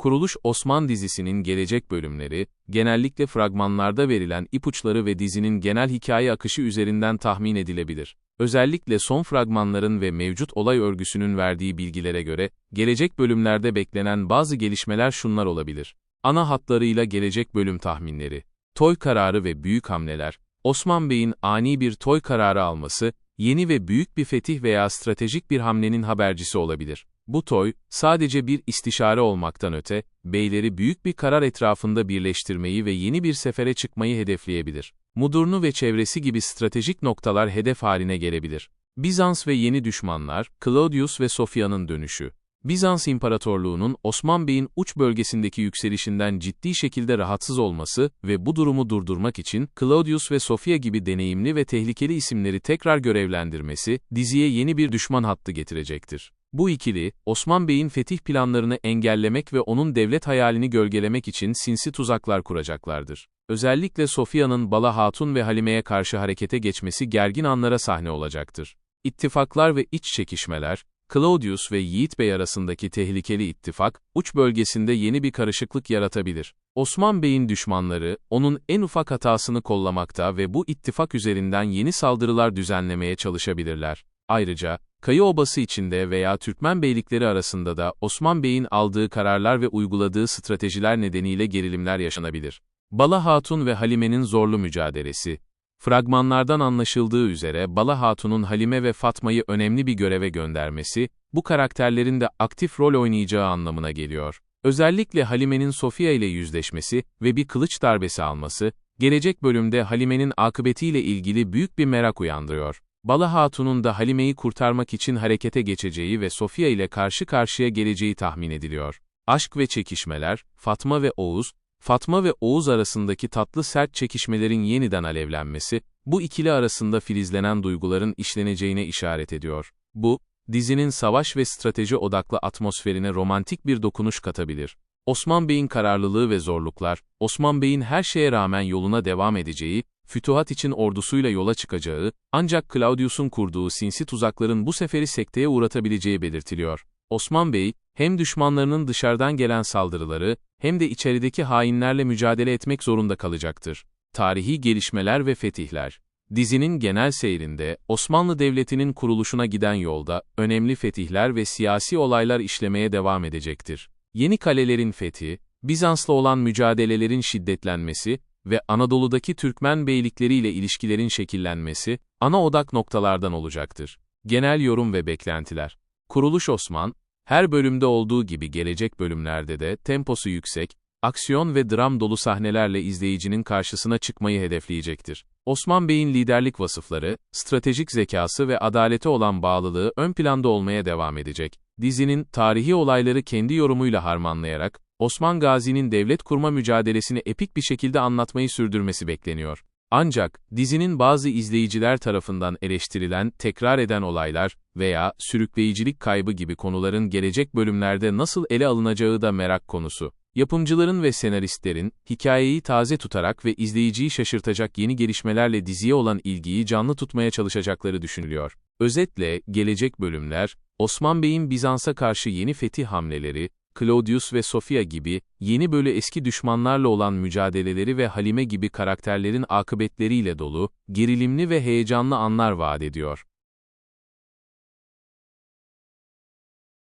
Kuruluş Osman dizisinin gelecek bölümleri, genellikle fragmanlarda verilen ipuçları ve dizinin genel hikaye akışı üzerinden tahmin edilebilir. Özellikle son fragmanların ve mevcut olay örgüsünün verdiği bilgilere göre, gelecek bölümlerde beklenen bazı gelişmeler şunlar olabilir. Ana hatlarıyla gelecek bölüm tahminleri, toy kararı ve büyük hamleler, Osman Bey'in ani bir toy kararı alması, yeni ve büyük bir fetih veya stratejik bir hamlenin habercisi olabilir. Bu toy, sadece bir istişare olmaktan öte, beyleri büyük bir karar etrafında birleştirmeyi ve yeni bir sefere çıkmayı hedefleyebilir. Mudurnu ve çevresi gibi stratejik noktalar hedef haline gelebilir. Bizans ve yeni düşmanlar, Claudius ve Sofya'nın dönüşü. Bizans İmparatorluğu'nun Osman Bey'in uç bölgesindeki yükselişinden ciddi şekilde rahatsız olması ve bu durumu durdurmak için Claudius ve Sofia gibi deneyimli ve tehlikeli isimleri tekrar görevlendirmesi, diziye yeni bir düşman hattı getirecektir. Bu ikili, Osman Bey'in fetih planlarını engellemek ve onun devlet hayalini gölgelemek için sinsi tuzaklar kuracaklardır. Özellikle Sofia'nın Bala Hatun ve Halime'ye karşı harekete geçmesi gergin anlara sahne olacaktır. İttifaklar ve iç çekişmeler, Claudius ve Yiğit Bey arasındaki tehlikeli ittifak, uç bölgesinde yeni bir karışıklık yaratabilir. Osman Bey'in düşmanları, onun en ufak hatasını kollamakta ve bu ittifak üzerinden yeni saldırılar düzenlemeye çalışabilirler. Ayrıca, Kayı Obası içinde veya Türkmen beylikleri arasında da Osman Bey'in aldığı kararlar ve uyguladığı stratejiler nedeniyle gerilimler yaşanabilir. Bala Hatun ve Halime'nin zorlu mücadelesi. Fragmanlardan anlaşıldığı üzere Bala Hatun'un Halime ve Fatma'yı önemli bir göreve göndermesi, bu karakterlerin de aktif rol oynayacağı anlamına geliyor. Özellikle Halime'nin Sofia ile yüzleşmesi ve bir kılıç darbesi alması, gelecek bölümde Halime'nin akıbetiyle ilgili büyük bir merak uyandırıyor. Bala Hatun'un da Halime'yi kurtarmak için harekete geçeceği ve Sofia ile karşı karşıya geleceği tahmin ediliyor. Aşk ve çekişmeler, Fatma ve Oğuz, Fatma ve Oğuz arasındaki tatlı sert çekişmelerin yeniden alevlenmesi, bu ikili arasında filizlenen duyguların işleneceğine işaret ediyor. Bu, dizinin savaş ve strateji odaklı atmosferine romantik bir dokunuş katabilir. Osman Bey'in kararlılığı ve zorluklar, Osman Bey'in her şeye rağmen yoluna devam edeceği, fütuhat için ordusuyla yola çıkacağı, ancak Claudius'un kurduğu sinsi tuzakların bu seferi sekteye uğratabileceği belirtiliyor. Osman Bey, hem düşmanlarının dışarıdan gelen saldırıları, hem de içerideki hainlerle mücadele etmek zorunda kalacaktır. Tarihi gelişmeler ve fetihler Dizinin genel seyrinde, Osmanlı Devleti'nin kuruluşuna giden yolda, önemli fetihler ve siyasi olaylar işlemeye devam edecektir. Yeni kalelerin fethi, Bizans'la olan mücadelelerin şiddetlenmesi ve Anadolu'daki Türkmen beylikleriyle ilişkilerin şekillenmesi, ana odak noktalardan olacaktır. Genel yorum ve beklentiler Kuruluş Osman, her bölümde olduğu gibi gelecek bölümlerde de temposu yüksek, aksiyon ve dram dolu sahnelerle izleyicinin karşısına çıkmayı hedefleyecektir. Osman Bey'in liderlik vasıfları, stratejik zekası ve adalete olan bağlılığı ön planda olmaya devam edecek. Dizinin tarihi olayları kendi yorumuyla harmanlayarak, Osman Gazi'nin devlet kurma mücadelesini epik bir şekilde anlatmayı sürdürmesi bekleniyor. Ancak, dizinin bazı izleyiciler tarafından eleştirilen, tekrar eden olaylar veya sürükleyicilik kaybı gibi konuların gelecek bölümlerde nasıl ele alınacağı da merak konusu. Yapımcıların ve senaristlerin, hikayeyi taze tutarak ve izleyiciyi şaşırtacak yeni gelişmelerle diziye olan ilgiyi canlı tutmaya çalışacakları düşünülüyor. Özetle, gelecek bölümler, Osman Bey'in Bizans'a karşı yeni fetih hamleleri, Claudius ve Sofia gibi, yeni böyle eski düşmanlarla olan mücadeleleri ve Halime gibi karakterlerin akıbetleriyle dolu, gerilimli ve heyecanlı anlar vaat ediyor.